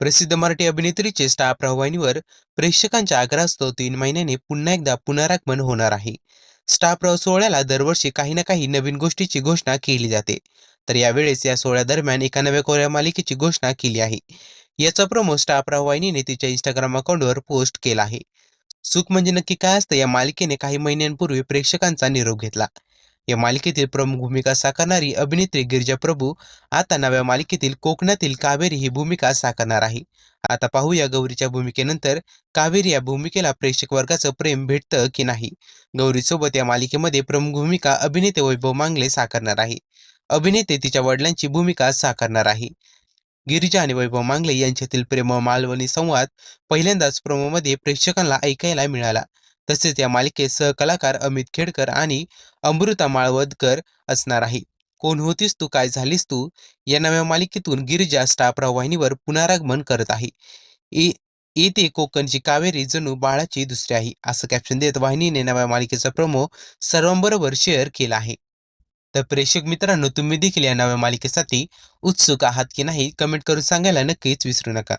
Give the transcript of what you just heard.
प्रसिद्ध मराठी अभिनेत्रीचे स्टार प्रवाहिनीवर प्रेक्षकांच्या आग्रहास्तव तीन महिन्यांनी पुन्हा एकदा पुनरागमन होणार आहे. स्टार प्रवाह सोहळ्याला दरवर्षी काही ना काही नवीन गोष्टीची घोषणा केली जाते. तर यावेळेस या सोहळ्यादरम्यान एका नव्या कोऱ्या मालिकेची घोषणा केली आहे. याचा प्रोमो स्टार प्रवाहिनीने तिच्या इंस्टाग्राम अकाउंटवर पोस्ट केला आहे. सुख म्हणजे नक्की काय असतं या मालिकेने काही महिन्यांपूर्वी प्रेक्षकांचा निरोप घेतला. या मालिकेतील प्रमुख भूमिका साकारणारी अभिनेत्री गिरिजा प्रभू आता नव्या मालिकेतील कोकणातील कावेरी ही भूमिका साकारणार आहे. आता पाहूया गौरीच्या भूमिकेनंतर कावेरी या भूमिकेला प्रेक्षक वर्गाचं प्रेम भेटतं की नाही. गौरीसोबत या मालिकेमध्ये प्रमुख भूमिका अभिनेते वैभव मांगले साकारणार आहे. अभिनेते तिच्या वडिलांची भूमिका साकारणार आहे. गिरिजा आणि वैभव मांगले यांच्यातील प्रेम मालवणी संवाद पहिल्यांदाच प्रोमोमध्ये प्रेक्षकांना ऐकायला मिळाला. तसेच या मालिकेत सहकलाकार अमित खेडकर आणि अमृता माळवदकर असणार आहे. कोण होतीस तू? काय झालीस तू? या नव्या मालिकेतून गिरिजा स्टार वाहिनीवर पुनरागमन करत आहे. ए- येते कोकणची कावेरी जणू बाळाची दुसरी आहे. असं कॅप्शन देत वाहिनीने नव्या मालिकेचा प्रोमो सर्वांबरोबर शेअर केला आहे. तर प्रेक्षक मित्रांनो तुम्ही देखील या नव्या मालिकेसाठी उत्सुक आहात की नाही? कमेंट करून सांगायला नक्कीच विसरू नका.